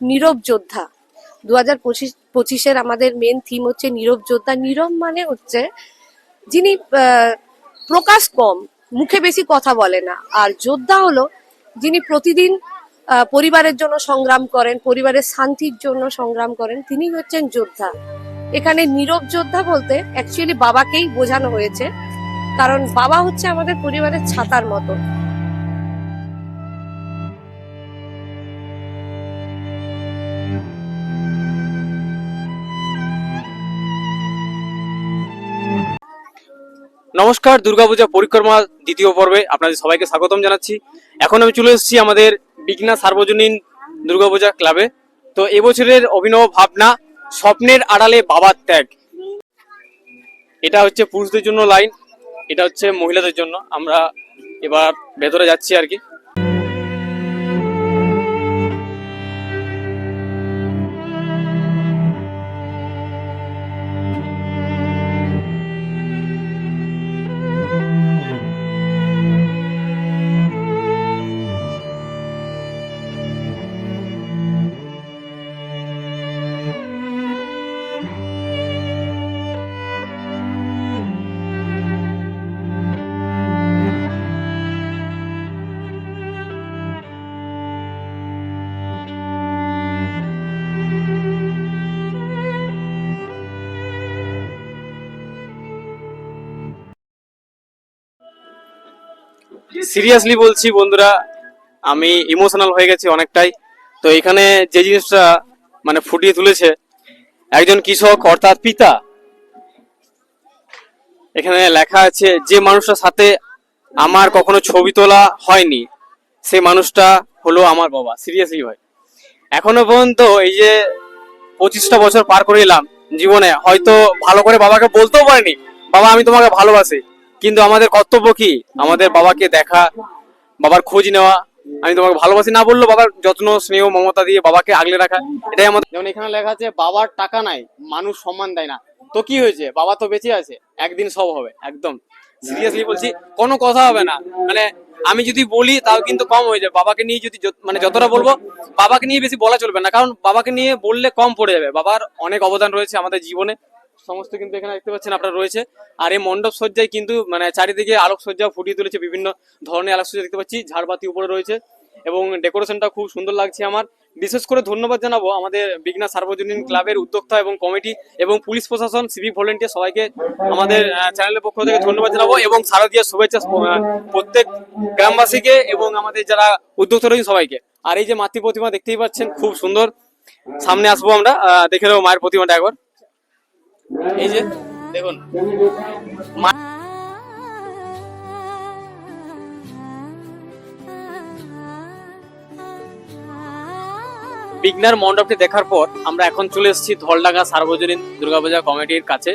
নীরব যোদ্ধা। দু হাজার পঁচিশ, পঁচিশের আমাদের মেন থিম হচ্ছে নীরব যোদ্ধা। নীরব মানে হচ্ছে যিনি প্রকাশ কম, মুখে বেশি কথা বলে না। আর যোদ্ধা হলো যিনি প্রতিদিন পরিবারের জন্য সংগ্রাম করেন, পরিবারের শান্তির জন্য সংগ্রাম করেন, তিনি হচ্ছেন যোদ্ধা। এখানে নীরব যোদ্ধা বলতে অ্যাকচুয়ালি বাবাকেই বোঝানো হয়েছে। কারণ বাবা হচ্ছে আমাদের পরিবারের ছাতার মতো। নমস্কার দুর্গাপূজা পরিক্রমা দ্বিতীয় পর্বে আপনাদের সবাইকে স্বাগতম জানাচ্ছি। এখন আমি চলে এসেছি আমাদের বিঘ্না সার্বজনীন দুর্গাপূজা ক্লাবে। তো এবছরের অভিনব ভাবনা, স্বপ্নের আড়ালে বাবার ত্যাগ। এটা হচ্ছে পুরুষদের জন্য লাইন, এটা হচ্ছে মহিলাদের জন্য। আমরা এবার ভেতরে যাচ্ছি আর কি। সিরিয়াসলি বলছি বন্ধুরা, আমি ইমোশনাল হয়ে গেছি অনেকটাই। তো এখানে যে জিনিসটা মানে ফুটিয়ে তুলেছে, একজন কৃষক অর্থাৎ পিতা, এখানে লেখা আছে, যে মানুষটার সাথে আমার কখনো ছবি তোলা হয়নি সেই মানুষটা হলো আমার বাবা। সিরিয়াসলি ভাই। এখনও পর্যন্ত এই যে পঁচিশটা বছর পার করে এলাম জীবনে, হয়তো ভালো করে বাবাকে বলতেও পারিনি, বাবা, আমি তোমাকে ভালোবাসি। কিন্তু আমাদের কর্তব্য কি? আমাদের বাবাকে দেখা, বাবার খোঁজ নেওয়া। আমি তোমাকে ভালোবাসি, না বললেও বাবার যত্ন, স্নেহ, মমতা দিয়ে বাবাকে আগলে রাখা, এটাই আমাদের যেমন এখানে লেখা আছে, বাবার টাকা নাই, মানুষ সম্মান দেয় না। তো কি হয়েছে? বাবা তো বেঁচে আছে, একদিন সব হবে, একদম। সিরিয়াসলি বলছি, কোনো কথা হবে না। মানে আমি যদি বলি, তাও কিন্তু কম হয়ে যাবে। বাবাকে নিয়ে যদি মানে যতটা বলব, বাবাকে নিয়ে বেশি বলা চলবে না। কারণ বাবাকে নিয়ে বললে কম পড়ে যাবে। বাবার অনেক অবদান রয়েছে আমাদের জীবনে। সমস্ত কিন্তু এখানে দেখতে পাচ্ছেন আপনারা রয়েছে। আর এই মণ্ডপ সজ্জায় কিন্তু মানে চারিদিকে আলোক সজ্জা ফুটিয়ে তুলেছে বিভিন্ন ধরনের আলোক সজ্জা দেখতে পাচ্ছি, ঝাড়বাতি উপরে রয়েছে এবং ডেকোরেশনটা খুব সুন্দর লাগছে আমার। বিশেষ করে ধন্যবাদ জানাব আমাদের বিঘ্না সার্বজনীন ক্লাবের উদ্যোক্তা এবং কমিটি এবং পুলিশ প্রশাসন, সিভিক ভলেন্টিয়ার সবাইকে আমাদের চ্যানেলের পক্ষ থেকে ধন্যবাদ জানাব এবং শারদীয় শুভেচ্ছা প্রত্যেক গ্রামবাসীকে এবং আমাদের যারা উদ্যোক্তা রয়েছে সবাইকে। আর এই যে মাতৃ প্রতিমা দেখতেই পাচ্ছেন, খুব সুন্দর। সামনে আসব আমরা দেখে নেব মায়ের প্রতিমাটা একবার। এই যে, দেখুন বিঘ্নার মণ্ডপটি দেখার পর আমরা এখন চলে এসেছি ধলডাঙ্গা সার্বজনীন দুর্গাপূজা কমিটির কাছে।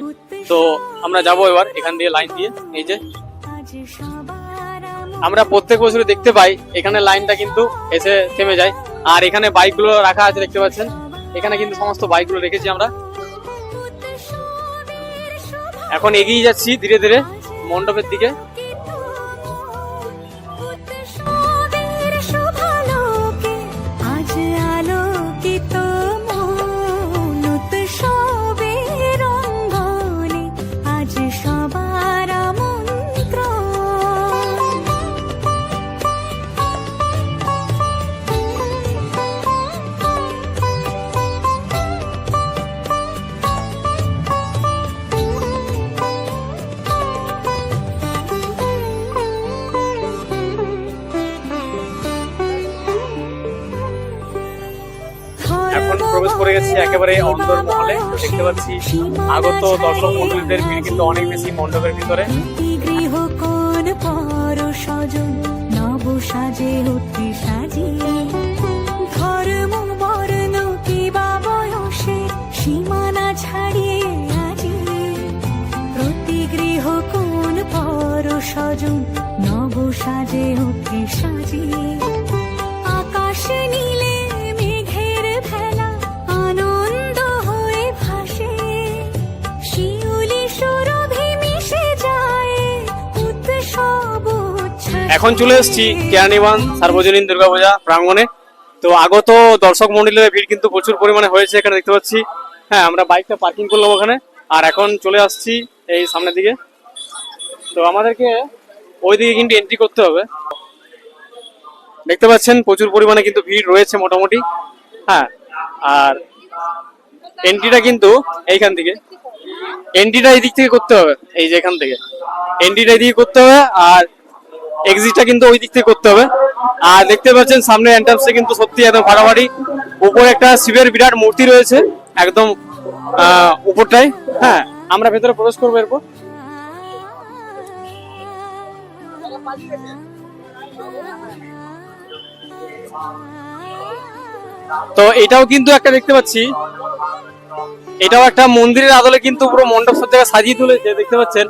তো আমরা যাব এবার এখান দিয়ে লাইন দিয়ে। এই যে, আমরা প্রত্যেক বছর দেখতে পাই, এখানে লাইনটা কিন্তু এসে থেমে যায়। আর এখানে বাইকগুলো রাখা আছে, দেখতে পাচ্ছেন? এখানে কিন্তু সমস্ত বাইকগুলো রেখেছি আমরা। এখন এগিয়ে যাচ্ছি ধীরে ধীরে মণ্ডপের দিকে। গেছি একেবারে অন্দর মহলে দেখতে পাচ্ছি। আগত দর্শক মন্ডলীদের ভিড় কিন্তু অনেক বেশি মণ্ডপের ভিতরে। সাজে সাজিয়ে। ধর্ম, বর্ণ কি বা বয়সে সীমানা ছাড়িয়ে আজি প্রতি গৃহ কোন পর সজন, নব সাজে উঠে এখন চলে এসেছি কেরানীবান সার্বজনীন দুর্গাপূজা প্রাঙ্গণে। তো আগত দর্শক মন্ডলের ভিড় কিন্তু প্রচুর পরিমাণে হয়েছে এখানে দেখতে পাচ্ছি। হ্যাঁ আমরা বাইকটা পার্কিং করলাম ওখানে। আর এখন চলে আসছি এই সামনের দিকে। তো আমাদেরকে ওইদিকে কিন্তু এন্ট্রি করতে হবে। দেখতে পাচ্ছেন, প্রচুর পরিমাণে কিন্তু ভিড় রয়েছে মোটামুটি। হ্যাঁ আর এন্ট্রিটা কিন্তু এইখান থেকে। এন্ট্রিটা এই দিক থেকে করতে হবে, এই যে এখান থেকে। এন্ট্রিটা এদিকে করতে হবে, আর এক্সিটটা কিন্তু ওই দিক থেকে করতে হবে। আর দেখতে পাচ্ছেন সামনে এন্ট্রান্সে কিন্তু সত্যি একদম ফাটাফাটি। উপরে একটা শিবের বিরাট মূর্তি রয়েছে একদম আহ, উপরটায়। হ্যাঁ আমরা ভেতরে প্রবেশ করব এরপর। তো এটাও কিন্তু একটা দেখতে পাচ্ছি। এটাও একটা মন্দিরের আদলে কিন্তু পুরো মণ্ডপ সব জায়গায় সাজিয়ে তুলেছে, দেখতে পাচ্ছেন?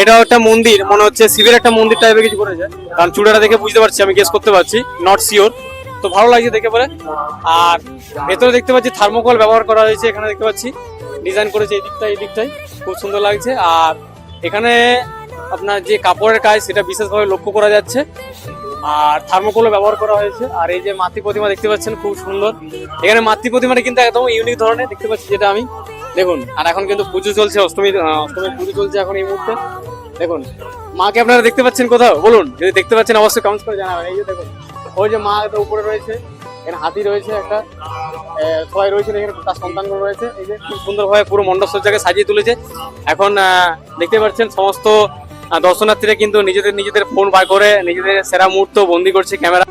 এটাও একটা মন্দির, মনে হচ্ছে শিবের একটা মন্দির টাইপের কিছু করেছে। কারণ চূড়াটা দেখে বুঝতে পারছি, আমি গেস করতে পারছি নট শিওর তো ভালো লাগছে দেখে পরে। আর ভেতরে দেখতে পাচ্ছি থার্মোকল ব্যবহার করা হয়েছে, এখানে দেখতে পাচ্ছি। ডিজাইন করেছে এই দিকটাই এই দিকটাই খুব সুন্দর লাগছে। আর এখানে আপনার যে কাপড়ের কাজ, সেটা বিশেষভাবে লক্ষ্য করা যাচ্ছে। আর থার্মোকলও ব্যবহার করা হয়েছে। আর এই যে মাতৃ প্রতিমা দেখতে পাচ্ছেন, খুব সুন্দর। এখানে মাতৃ প্রতিমাটা কিন্তু একদম ইউনিক ধরনের, দেখতে পাচ্ছি যেটা আমি। দেখুন, আর এখন কিন্তু পুজো চলছে, অষ্টমী অষ্টমীর পুজো চলছে এখন এই মুহূর্তে। দেখুন, মাকে আপনারা দেখতে পাচ্ছেন কোথাও? বলুন, যদি দেখতে পাচ্ছেন, অবশ্যই কমেন্ট করে জানাবেন। এই যে দেখুন, ওই যে মা একদম উপরে রয়েছে এখানে হাতি রয়েছে একটা সবাই রয়েছে এখানে, তার সন্তানগুলো রয়েছে। এই যে খুব সুন্দরভাবে পুরো মণ্ডপ সজ্জাকে সাজিয়ে তুলেছে। এখন দেখতে পাচ্ছেন সমস্ত দর্শনার্থীরা কিন্তু নিজেদের নিজেদের ফোন বার করে, নিজেদের সেরা মুহূর্ত বন্দি করছে ক্যামেরা।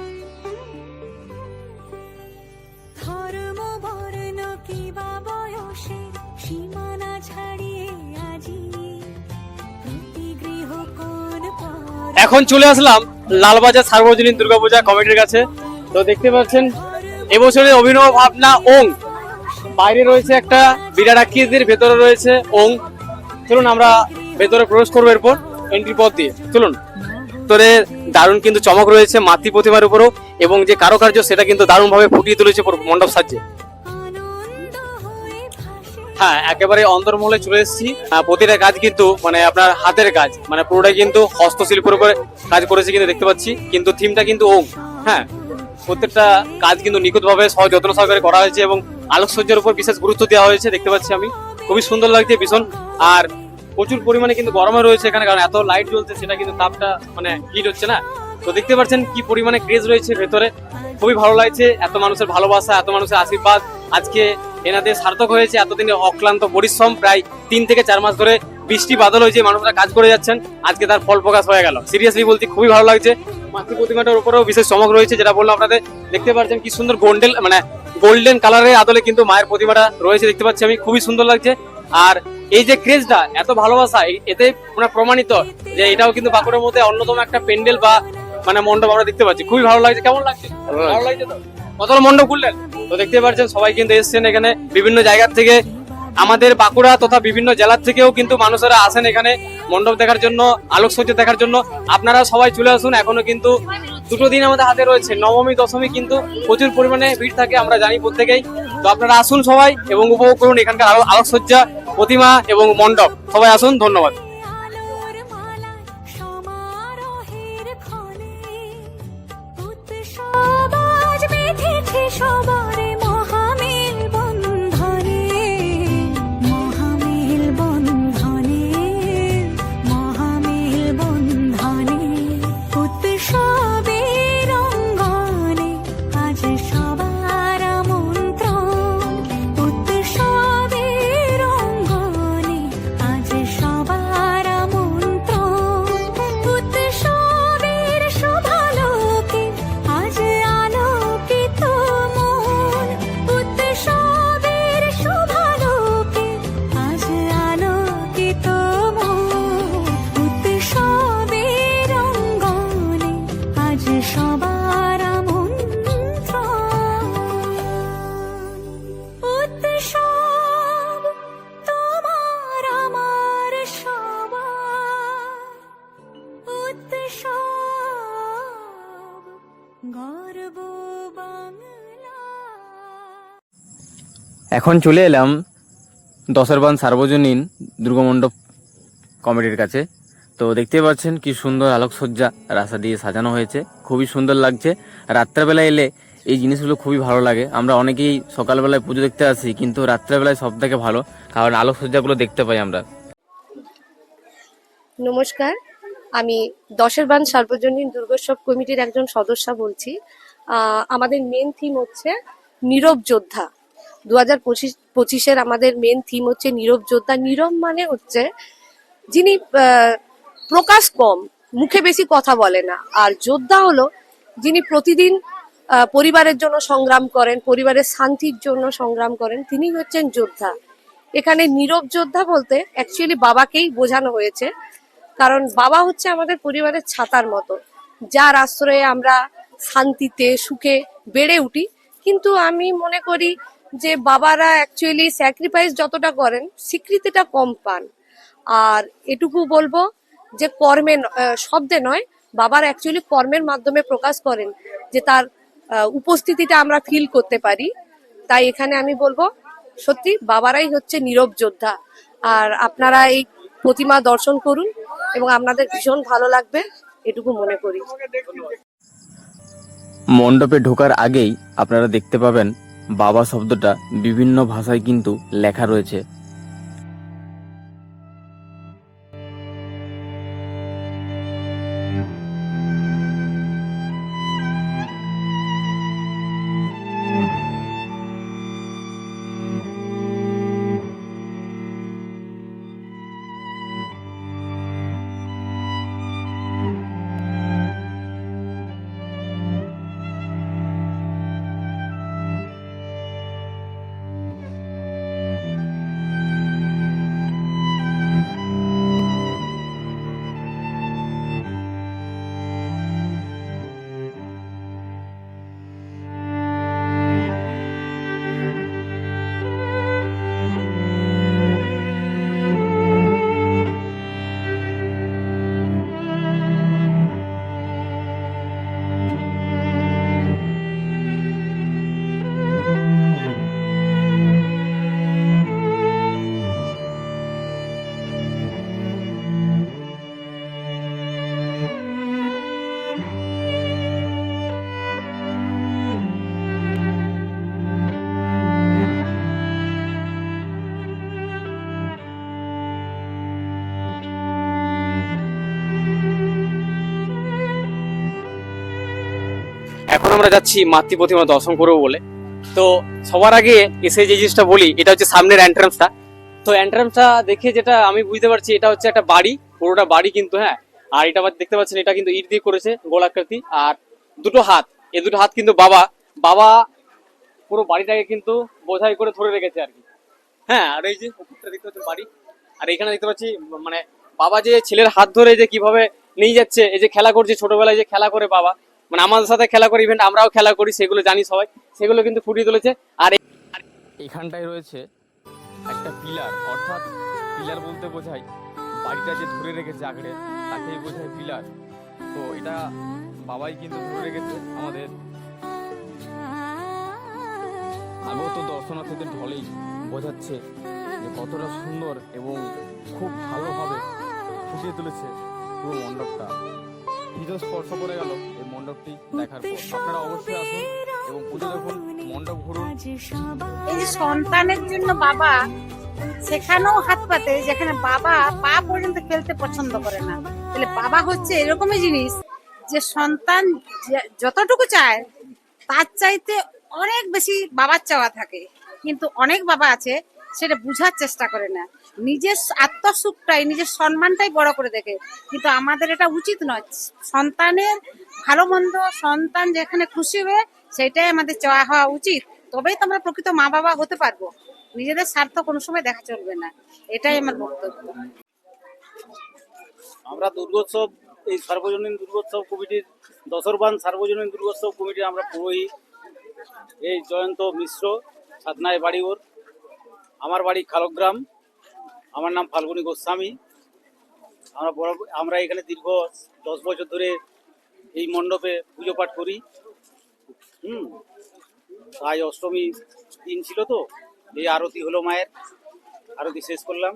এখন চলে আসলাম লালবাজার সার্বজনীন দুর্গাপূজা কমিটির কাছে। তো দেখতে পাচ্ছেন, এবছরের অভিনব ভাবনা ওং। বাইরে রয়েছে একটা বিরাট আকৃতির ভেতরে রয়েছে ওং। চলুন আমরা ভেতরে প্রবেশ করব এরপর এন্ট্রি পথ দিয়ে। চলুন। ভেতরে দারুণ কিন্তু চমক রয়েছে মাতৃ প্রতিমার উপরও, এবং যে কারুকার্য সেটা কিন্তু দারুণ ভাবে ফুটিয়ে তুলেছে মণ্ডপ সাজে আনন্দ ভাসে হ্যাঁ একেবারে অন্তর্মহলে চলে এসেছি। প্রতিটা কাজ কিন্তু মানে আপনার হাতের কাজ মানে পুরোটাই কিন্তু হস্তশিল্পের উপরে কাজ করেছে কিন্তু দেখতে পাচ্ছি, কিন্তু থিমটা কিন্তু ওম। হ্যাঁ প্রত্যেকটা কাজ কিন্তু নিখুঁতভাবে সহ যত্ন সহকারে করা হয়েছে এবং আলোকসজ্জার উপর বিশেষ গুরুত্ব দেওয়া হয়েছে, দেখতে পাচ্ছি আমি। খুবই সুন্দর লাগছে ভীষণ। আর প্রচুর পরিমাণে কিন্তু গরমে রয়েছে এখানে, কারণ এত লাইট জ্বলছে, সেটা কিন্তু তাপটা মানে হিট হচ্ছে না। তো দেখতে পাচ্ছেন কি পরিমাণে ক্রেজ রয়েছে ভেতরে। খুবই ভালো লাগছে, এত মানুষের ভালোবাসা, এত মানুষের আশীর্বাদ। আজকে এনাদের সার্থক হয়েছে। এতদিনে অক্লান্ত পরিশ্রম, প্রায় তিন থেকে চার মাস ধরে বৃষ্টি বাদল হয়েছে মানুষরা কাজ করে যাচ্ছেন। আজকে তার ফল প্রকাশ হয়ে গেল। সিরিয়াসলি বলতে খুবই ভালো লাগছে। মাতৃ প্রতিমাটার উপরেও বিশেষ চমক রয়েছে, যেটা বললাম আপনাদের। দেখতে পাচ্ছেন কি সুন্দর গোল্ডেন মানে গোল্ডেন কালারের আদলে কিন্তু মায়ের প্রতিমাটা রয়েছে, দেখতে পাচ্ছি আমি। খুবই সুন্দর লাগছে। আর এই যে ক্রেজটা, এত ভালোবাসা এতে প্রমাণিত যে এটাও কিন্তু বাঁকুড়ার মধ্যে অন্যতম একটা প্যান্ডেল বা মানে মণ্ডপ আমরা দেখতে পাচ্ছি। খুবই ভালো লাগছে। কেমন লাগছে? ভালো লাগছে তো? কতটা মণ্ডপ খুললেন। তো দেখতে পাচ্ছেন, সবাই কিন্তু এসছেন এখানে বিভিন্ন জায়গার থেকে। আমাদের বাঁকুড়া তথা বিভিন্ন জেলার থেকেও কিন্তু মানুষেরা আসেন এখানে মণ্ডপ দেখার জন্য, আলোকসজ্জা দেখার জন্য। আপনারা সবাই চলে আসুন, এখনও কিন্তু দুটো দিন আমাদের হাতে রয়েছে। নবমী, দশমী কিন্তু প্রচুর পরিমাণে ভিড় থাকে, আমরা জানি প্রত্যেকেই। তো আপনারা আসুন সবাই এবং উপভোগ করুন এখানকার আলো- আলোকসজ্জা, প্রতিমা এবং মণ্ডপ। সবাই আসুন, ধন্যবাদ। বেঁধেছে এখন চলে এলাম দশেরবান সার্বজনীন দুর্গমণ্ডপ কমিটির কাছে। তো দেখতে পাচ্ছেন কি সুন্দর আলোকসজ্জা রাস্তা দিয়ে সাজানো হয়েছে। খুবই সুন্দর লাগছে। রাত্রেবেলা এলে এই জিনিসগুলো খুবই ভালো লাগে। আমরা অনেকেই সকালবেলায় পুজো দেখতে আসি, কিন্তু রাত্রেবেলায় সব থেকে ভালো, কারণ আলোকসজ্জাগুলো দেখতে পাই আমরা। নমস্কার। আমি দশের বান সার্বজনীন দুর্গোৎসব কমিটির একজন সদস্য বলছি। আমাদের মেন থিম হচ্ছে নীরব যোদ্ধা। দু হাজার পঁচিশ পঁচিশের আমাদের মেন থিম হচ্ছে নীরব যোদ্ধা। নীরব মানে হচ্ছে যিনি প্রকাশ কম, মুখে বেশি কথা বলে না। আর যোদ্ধা হলো যিনি প্রতিদিন পরিবারের জন্য সংগ্রাম করেন, পরিবারের শান্তির জন্য সংগ্রাম করেন, তিনি হচ্ছেন যোদ্ধা। এখানে নীরব যোদ্ধা বলতে অ্যাকচুয়ালি বাবাকেই বোঝানো হয়েছে। কারণ বাবা হচ্ছে আমাদের পরিবারের ছাতার মতো, যার আশ্রয়ে আমরা শান্তিতে, সুখে বেড়ে উঠি। কিন্তু আমি মনে করি যে বাবারা অ্যাকচুয়ালি স্যাক্রিফাইস যতটা করেন, স্বীকৃতিটা কম পান। আর এটুকু বলব যে কর্মে শব্দে নয়, বাবার অ্যাকচুয়ালি কর্মের মাধ্যমে প্রকাশ করেন যে তার উপস্থিতিটা আমরা ফিল করতে পারি। তাই এখানে আমি বলব, সত্যি বাবারাই হচ্ছে নীরব যোদ্ধা। আর আপনারা এই প্রতিমা দর্শন করুন এবং আপনাদের ভীষণ ভালো লাগবে, এটুকু মনে করি। মণ্ডপে ঢোকার আগেই আপনারা দেখতে পাবেন বাবা শব্দটা বিভিন্ন ভাষায় কিন্তু লেখা রয়েছে। আমরা যাচ্ছি মাতৃ প্রতিমা দর্শন করব বলে। তো সবার আগে এসে যে জিনিসটা বলি, এটা হচ্ছে সামনের এন্ট্রান্সটা তো এন্ট্রান্সটা দেখে যেটা আমি বুঝতে পারছি, এটা হচ্ছে একটা বাড়ি, পুরোটা বাড়ি কিন্তু হ্যাঁ? আর এটা দেখতে পাচ্ছেন, এটা কিন্তু ইট দিয়ে করেছে গোলাকৃতি। আর দুটো হাত, এই দুটো হাত কিন্তু বাবা বাবা পুরো বাড়িটাকে কিন্তু বোঝাই করে ধরে রেখেছে আর কি। হ্যাঁ আর এই যে দেখতে পাচ্ছেন বাড়ি। আর এখানে দেখতে পাচ্ছি মানে বাবা যে ছেলের হাত ধরে যে কীভাবে নিয়ে যাচ্ছে, এই যে খেলা করছে ছোটবেলায় যে খেলা করে বাবা মানে আমাদের সাথে খেলা করে ইভেন্ট আমরাও খেলা করি, সেগুলো জানি সবাই, সেগুলো কিন্তু ফুটিয়ে তুলেছে। আর এখানটায় রয়েছে একটা পিলার, অর্থাৎ পিলার বলতে বোঝায়, বাড়িটা যে ধরে রেখেছে আঁকড়ে তাকেই বোঝায় পিলার। তো এটা বাবাই কিন্তু ধরে রেখেছে আমাদের। আগত দর্শনার্থীদের ঢলেই বোঝাচ্ছে যে কতটা সুন্দর এবং খুব ভালোভাবে ফুটিয়ে তুলেছে পুরো মণ্ডপটা। হৃদয় স্পর্শ করে গেল এই মণ্ডপটি দেখার পর। আপনারা অবশ্যই আসুন এবং পুজো দেখুন মণ্ডপ ঘুরুন। এই যে সন্তানের জন্য বাবা সেখানেও হাত পাতে যেখানে বাবা পা পর্যন্ত খেলতে পছন্দ করে না। তাহলে বাবা হচ্ছে এরকমই জিনিস যে সন্তান যতটুকু চায় তার চাইতে অনেক বেশি বাবার চাওয়া থাকে। কিন্তু অনেক বাবা আছে সেটা বুঝার চেষ্টা করে না। নিজের আত্মসুখটাই, নিজের সম্মানটাই বড় করে দেখে। কিন্তু আমাদের এটা উচিত নয়। সন্তানের ভালো মন্দ, সন্তান যেখানে খুশি হবে সেটাই আমাদের চাওয়া হওয়া উচিত। তবেই তো আমরা প্রকৃত মা বাবা হতে পারব। নিজেদের স্বার্থ কোনো সময় দেখা চলবে না। এটাই আমার বক্তব্য। আমরা দুর্গোৎসব, এই সার্বজনীন দুর্গোৎসব কমিটির, দশরবান সার্বজনীন দুর্গোৎসব কমিটির আমরা পুরোহিত এই জয়ন্ত মিশ্র, সাধনায় বাড়ি ওর। আমার বাড়ি খালগ্রাম। আমার নাম ফাল্গুনী গোস্বামী। আমরা বড় আমরা এখানে দীর্ঘ দশ বছর ধরে এই মণ্ডপে পুজো পাঠ করি। হুম তাই অষ্টমী দিন ছিল তো এই আরতি হলো মায়ের। আরতি শেষ করলাম।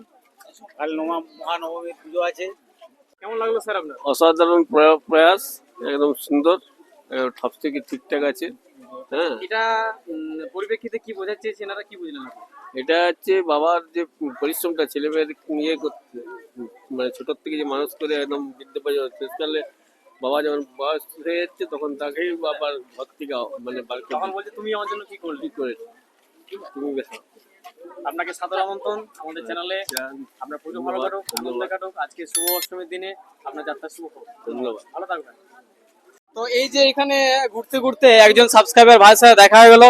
কাল নমা মহানবমীর পুজো আছে। কেমন লাগল স্যার আপনার? অসাধারণ প্রয়া- প্রয়াস একদম সুন্দর সব থেকে ঠিকঠাক আছে। হ্যাঁ। এটা পরিপ্রেক্ষিতে কি বোঝাতে চেয়েছে এনারা কি বুঝলেন আপনি? এটা হচ্ছে বাবার যে পরিশ্রমটা ছেলে মেয়েদের নিয়ে করতে মানে ছোট থেকে যে মানুষ করে একদম বৃদ্ধ পর্যন্ত শেষকালে বাবা যখন বয়স হয়ে যাচ্ছে তখন তাকেই বাবার ঘর থেকে মানে তখন বলছে তুমি আমার জন্য কি করলি? কি করে তুমি বেশ আপনাকে সাদর আমন্ত্রণ আমাদের চ্যানেলে আপনার পুজো ভালো কাটুক আনন্দ কাটুক। আজকে শুভ অষ্টমীর দিনে আপনার যাত্রা শুভ হোক। ধন্যবাদ। ভালো থাকবেন। তো এই যে এখানে ঘুরতে ঘুরতে একজন সাবস্ক্রাইবার ভাইয়ের সাথে দেখা হয়ে গেল।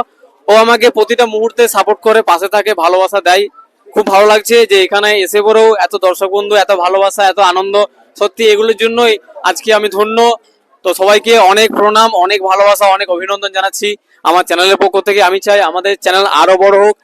ও আমাকে প্রতিটা মুহূর্তে সাপোর্ট করে, পাশে থাকে, ভালোবাসা দেয়। খুব ভালো লাগছে যে এখানে এসে পরেও এত দর্শক বন্ধু, এত ভালোবাসা, এত আনন্দ। সত্যি এগুলোর জন্যই আজকে আমি ধন্য। তো সবাইকে অনেক প্রণাম, অনেক ভালোবাসা, অনেক অভিনন্দন জানাচ্ছি। আমার চ্যানেলের পক্ষ থেকে আমি চাই আমাদের চ্যানেল আরও বড় হোক।